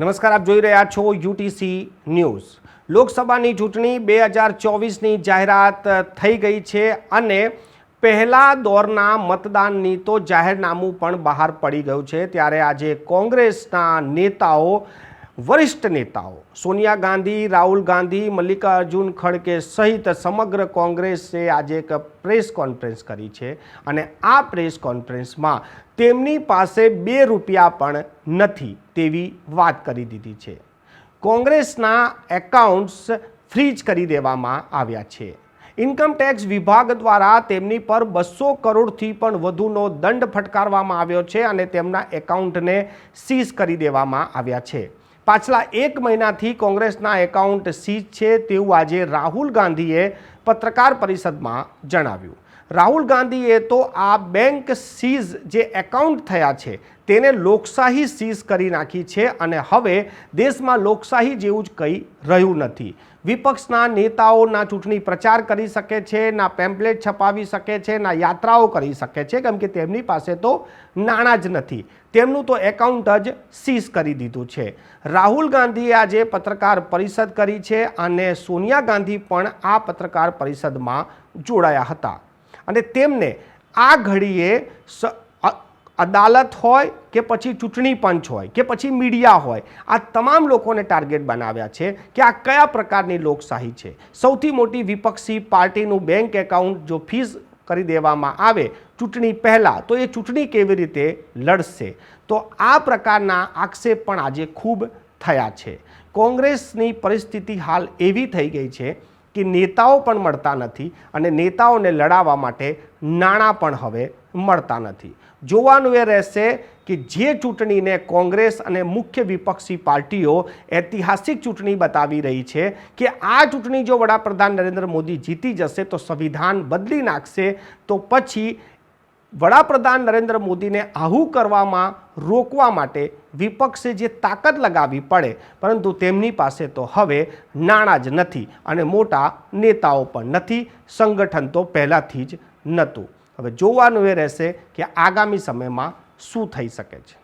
નમસ્કાર, આપ જોઈ રહ્યા છો યુટીસી ન્યૂઝ. લોકસભાની ચૂંટણી બે હજાર ચોવીસની જાહેરાત થઈ ગઈ છે અને પહેલા દોરના મતદાનની તો જાહેરનામું પણ બહાર પડી ગયું છે. ત્યારે આજે કોંગ્રેસના નેતાઓ વરિષ્ઠ નેતાઓ સોનિયા ગાંધી, રાહુલ ગાંધી, મલ્લિકાર્જુન ખડગે સહિત સમગ્ર કોંગ્રેસે આજે એક પ્રેસ કોન્ફરન્સ કરી છે અને આ પ્રેસ કોન્ફરન્સમાં તેમની પાસે બે રૂપિયા પણ નથી તેવી વાત કરી દીધી છે. કોંગ્રેસના એકાઉન્ટ્સ ફ્રીજ કરી દેવામાં આવ્યા છે. ઇન્કમ ટેક્સ વિભાગ દ્વારા તેમની પર બસો કરોડથી પણ વધુનો દંડ ફટકારવામાં આવ્યો છે અને તેમના એકાઉન્ટને સીઝ કરી દેવામાં આવ્યા છે. પાછલા એક મહિનાથી કોંગ્રેસના એકાઉન્ટ સીઝ છે તેવું આજે રાહુલ ગાંધીએ પત્રકાર પરિષદમાં જણાવ્યું. રાહુલ ગાંધીએ તો આ બેંક સીઝ જે એકાઉન્ટ થયા છે, તેને લોકશાહી સીઝ કરી નાખી છે અને હવે દેશમાં લોકશાહી જેવું જ કંઈ રહ્યું નથી. વિપક્ષના નેતાઓ ના ચૂંટણી પ્રચાર કરી શકે છે, ના પેમ્પલેટ છપાવી શકે છે, ના યાત્રાઓ કરી શકે છે, કેમ કે તેમની પાસે તો નાણાં જ નથી. તેમનું તો એકાઉન્ટ જ સીઝ કરી દીધું છે. રાહુલ ગાંધીએ આજે પત્રકાર પરિષદ કરી છે અને સોનિયા ગાંધી પણ આ પત્રકાર પરિષદમાં જોડાયા હતા. અને તેમને આ ઘડીએ અદાલત હોય કે પછી ચૂંટણી પંચ હોય કે પછી મીડિયા હોય, આ તમામ લોકોને ટાર્ગેટ બનાવ્યા છે કે આ કયા પ્રકારની લોકશાહી છે. સૌથી મોટી વિપક્ષી પાર્ટીનું બેંક એકાઉન્ટ જો ફીસ કરી દેવામાં આવે ચૂંટણી પહેલાં, તો એ ચૂંટણી કેવી રીતે લડશે? તો આ પ્રકારના આક્ષેપ પણ આજે ખૂબ થયા છે. કોંગ્રેસની પરિસ્થિતિ હાલ એવી થઈ ગઈ છે કે નેતાઓ પણ મળતા નથી અને નેતાઓને લડાવવા માટે નાણાં પણ હવે મળતા નથી. જોવાનું એ રહેશે કે જે ચૂંટણીને કોંગ્રેસ અને મુખ્ય વિપક્ષી પાર્ટીઓ ઐતિહાસિક ચૂંટણી બતાવી રહી છે કે આ ચૂંટણી જો વડાપ્રધાન નરેન્દ્ર મોદી જીતી જશે તો સંવિધાન બદલી નાખશે, તો પછી વડાપ્રધાન નરેન્દ્ર મોદીને આવું કરવામાં રોકવા માટે વિપક્ષે જે તાકાત લગાવવી પડે, પરંતુ તેમની પાસે તો હવે નાણાં જ નથી અને મોટા નેતાઓ પણ નથી, સંગઠન તો પહેલાંથી જ નહોતું. હવે જોવાનું એ રહેશે કે આગામી સમયમાં શું થઈ શકે છે.